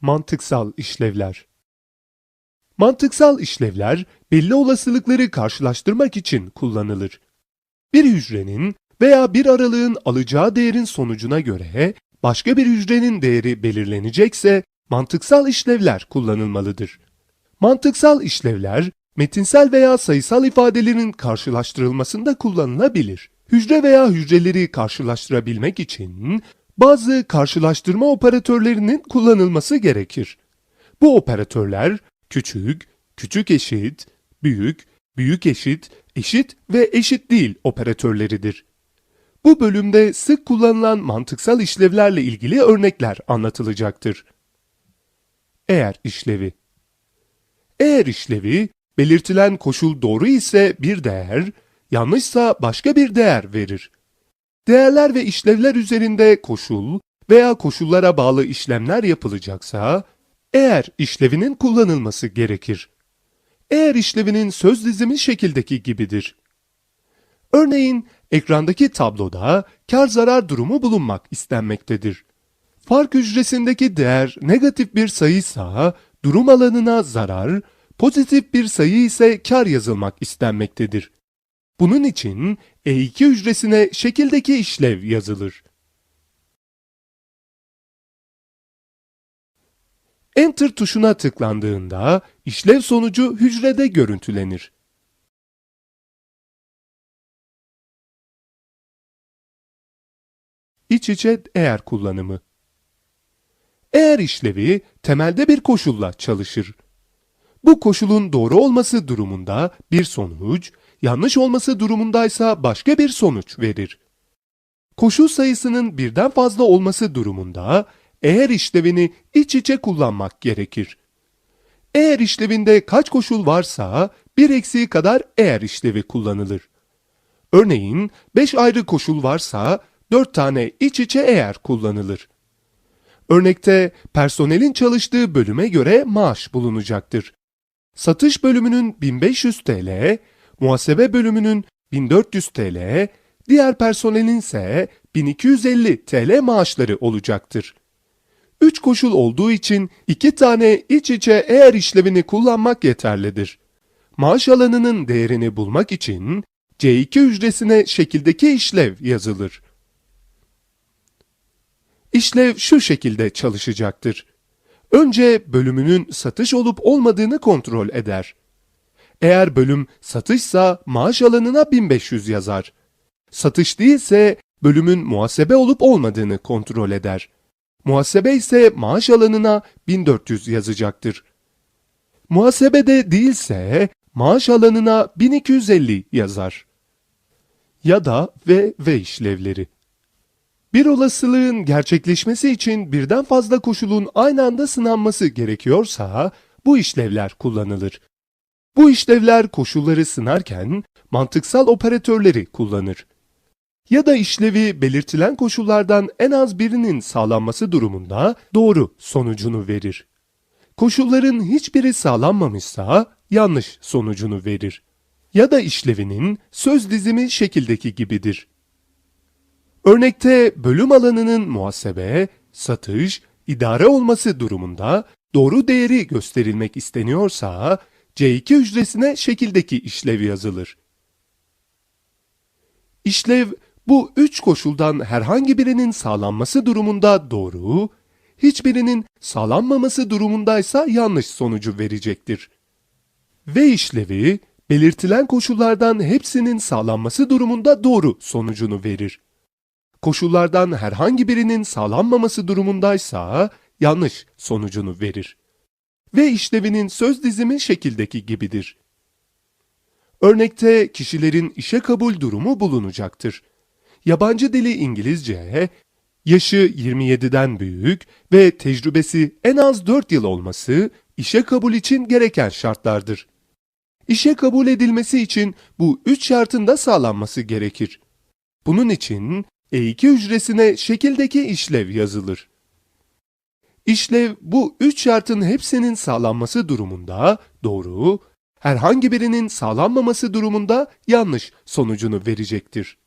Mantıksal işlevler Mantıksal işlevler belli olasılıkları karşılaştırmak için kullanılır. Bir hücrenin veya bir aralığın alacağı değerin sonucuna göre başka bir hücrenin değeri belirlenecekse mantıksal işlevler kullanılmalıdır. Mantıksal işlevler metinsel veya sayısal ifadelerin karşılaştırılmasında kullanılabilir. Hücre veya hücreleri karşılaştırabilmek için bazı karşılaştırma operatörlerinin kullanılması gerekir. Bu operatörler küçük, küçük eşit, büyük, büyük eşit, eşit ve eşit değil operatörleridir. Bu bölümde sık kullanılan mantıksal işlevlerle ilgili örnekler anlatılacaktır. Eğer işlevi Eğer işlevi belirtilen koşul doğru ise bir değer, yanlışsa başka bir değer verir. Değerler ve işlevler üzerinde koşul veya koşullara bağlı işlemler yapılacaksa, eğer işlevinin kullanılması gerekir. Eğer işlevinin söz dizimi şekildeki gibidir. Örneğin ekrandaki tabloda kar zarar durumu bulunmak istenmektedir. Fark hücresindeki değer negatif bir sayıysa durum alanına zarar, pozitif bir sayı ise kar yazılmak istenmektedir. Bunun için E2 hücresine şekildeki işlev yazılır. Enter tuşuna tıklandığında işlev sonucu hücrede görüntülenir. İç içe eğer kullanımı Eğer işlevi temelde bir koşulla çalışır. Bu koşulun doğru olması durumunda bir sonuç, yanlış olması durumundaysa başka bir sonuç verir. Koşul sayısının birden fazla olması durumunda eğer işlevini iç içe kullanmak gerekir. Eğer işlevinde kaç koşul varsa bir eksiği kadar eğer işlevi kullanılır. Örneğin 5 ayrı koşul varsa 4 tane iç içe eğer kullanılır. Örnekte personelin çalıştığı bölüme göre maaş bulunacaktır. Satış bölümünün 1500 TL, muhasebe bölümünün 1400 TL, diğer personelin ise 1250 TL maaşları olacaktır. 3 koşul olduğu için 2 tane iç içe eğer işlevini kullanmak yeterlidir. Maaş alanının değerini bulmak için C2 hücresine şekildeki işlev yazılır. İşlev şu şekilde çalışacaktır. Önce bölümünün satış olup olmadığını kontrol eder. Eğer bölüm satışsa maaş alanına 1500 yazar. Satış değilse bölümün muhasebe olup olmadığını kontrol eder. Muhasebe ise maaş alanına 1400 yazacaktır. Muhasebede değilse maaş alanına 1250 yazar. Ya da ve ve işlevleri. Bir olasılığın gerçekleşmesi için birden fazla koşulun aynı anda sınanması gerekiyorsa bu işlevler kullanılır. Bu işlevler koşulları sınarken mantıksal operatörleri kullanır. Ya da işlevi belirtilen koşullardan en az birinin sağlanması durumunda doğru sonucunu verir. Koşulların hiçbiri sağlanmamışsa yanlış sonucunu verir. Ya da işlevinin söz dizimi şekildeki gibidir. Örnekte bölüm alanının muhasebe, satış, idare olması durumunda doğru değeri gösterilmek isteniyorsa C2 hücresine şekildeki işlev yazılır. İşlev bu üç koşuldan herhangi birinin sağlanması durumunda doğru, hiçbirinin sağlanmaması durumundaysa yanlış sonucu verecektir. Ve işlevi belirtilen koşullardan hepsinin sağlanması durumunda doğru sonucunu verir. Koşullardan herhangi birinin sağlanmaması durumundaysa yanlış sonucunu verir. Ve işlevinin söz dizimi şekildeki gibidir. Örnekte kişilerin işe kabul durumu bulunacaktır. Yabancı dili İngilizce, yaşı 27'den büyük ve tecrübesi en az 4 yıl olması işe kabul için gereken şartlardır. İşe kabul edilmesi için bu üç şartın da sağlanması gerekir. Bunun için E2 hücresine şekildeki işlev yazılır. İşlev bu üç şartın hepsinin sağlanması durumunda doğru, herhangi birinin sağlanmaması durumunda yanlış sonucunu verecektir.